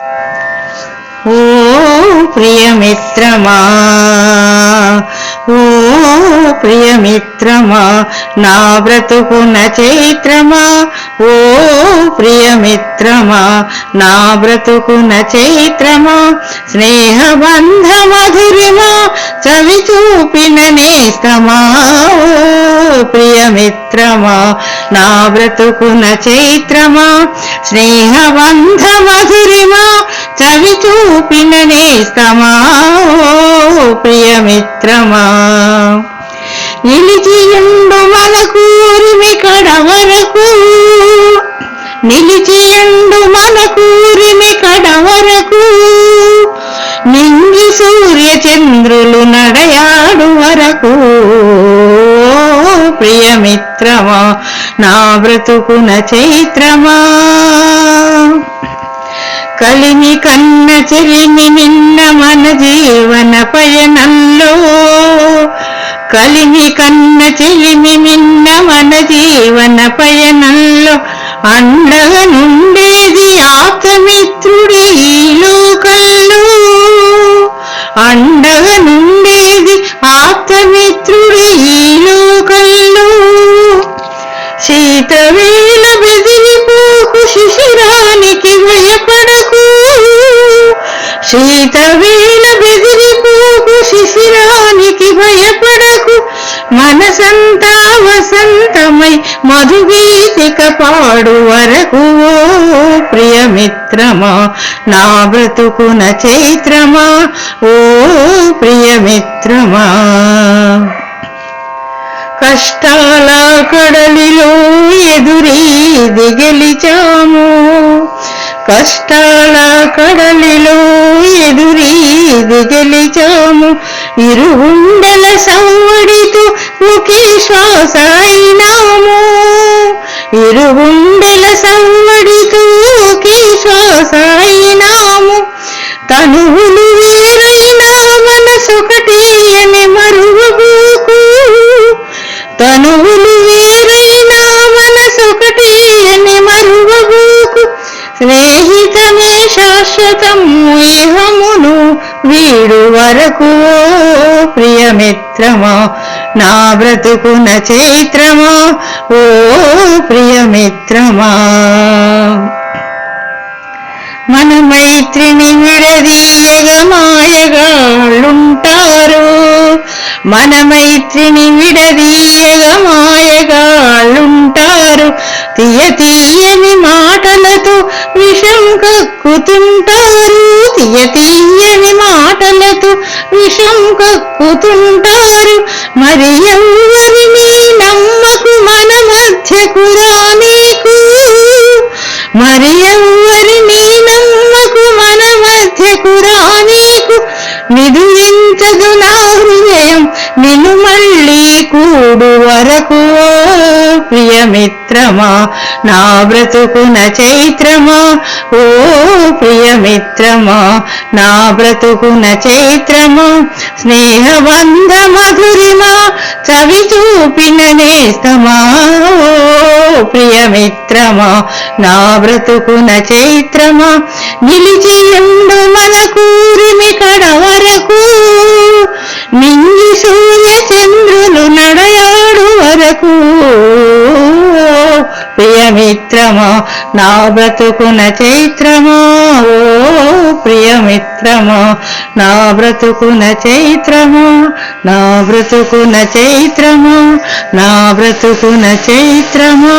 ఓ ప్రియమిత్రమా ఓ ప్రియమిత్రమా నా బ్రతుకున చైత్రమా? ఓ ప్రియమిత్రమా నా బ్రతుకున చైత్రమా? స్నేహబంధ మధురిమా చవి చూపిన నేస్తమా? ఓ ప్రియమిత్రమా నా బ్రతుకున చైత్రమా? స్నేహబంధ మధురిమా చవి చూపిన నేస్తమా? ఓ ప్రియమిత్రమా. నిలిచియండు మనకు ఉరిమి కడ వరకు నిలిచియండు మనకు ఉరిమి కడ వరకు నింగి సూర్య చంద్రులు నడయాడు వరకు. ప్రియమిత్రమా నా బ్రతుకున చైత్రమా. కలిమి కన్న చెలిమి నిన్న మన జీవన కలిమి కన్న చెలిమి నిన్న మన జీవన పయనంలో అండగా నుండేది ఆప్తమిత్రుడి ఈ లోకల్లో అండగా నుండేది ఆప్తమిత్రుడి ఈ లోకల్లో శీతవేళ బెదిరిపోకు శిశిరానికి భయపడకు. శీతవేళ బెదిరిపోకు శిశిరానికి భయ వసంత వసంతమై మధుగీతిక పాడు వరకు ఓ ప్రియమిత్రమా నా బ్రతుకున చైత్రమా? ఓ ప్రియమిత్రమా. కష్టాల కడలిలో ఎదురీది దిగలిచాము కష్టాల కడలిలో ఎదురీ దిగలిచాము ఇరుగుండెల సవ్వడితో ఒకే శ్వాస అయినాము ఇరుగుండెల సంవడితో ఒకే శ్వాస అయినాము తనువులు వేరైనా మనసొకటే అని మరువబోకు. తనువులు వేరైనా మనసొకటే అని మరువబోకు. స్నేహితమే శాశ్వతం ఇహమును వీడు వరకు. ప్రియమిత్రమా నా బ్రతుకున చైత్రమా? ఓ ప్రియమిత్రమా మన మైత్రిని విడదీయగమాయగాళ్ళుంటారు మన మైత్రిని విడదీయగమాయగాళ్ళుంటారు తీయ తీయని మాటలతో విషం కక్కుతుంటారు. తీయ తీయ విషం కక్కుతుంటారు. మరి ఎవరిని నమ్మకు మన మధ్యకు రానీకు మరి ఎవరిని నమ్మకు మన మధ్యకు రానీకు నిదురించదు నా హృదయం నిన్ను మళ్ళీ కూడు వరకు ప్రియమిత్రమా నా బ్రతుకున చైత్రమా? ఓ ప్రియమిత్రమా నా బ్రతుకున చైత్రమా? స్నేహబంధ మధురిమా చవి చూపిన నేస్తమా? ఓ ప్రియమిత్రమా నా బ్రతుకున చైత్రమా? నిలిచియుండు మన కూరిమి కడ వరకు. నింగి సూర్య చంద్రులు నడయాడు వరకు. ప్రియమిత్రమా నా బ్రతుకున చైత్రమో ఓ నా బ్రతుకున చైత్రమో నా బ్రతుకున చైత్రమో నా బ్రతుకున చైత్రమా.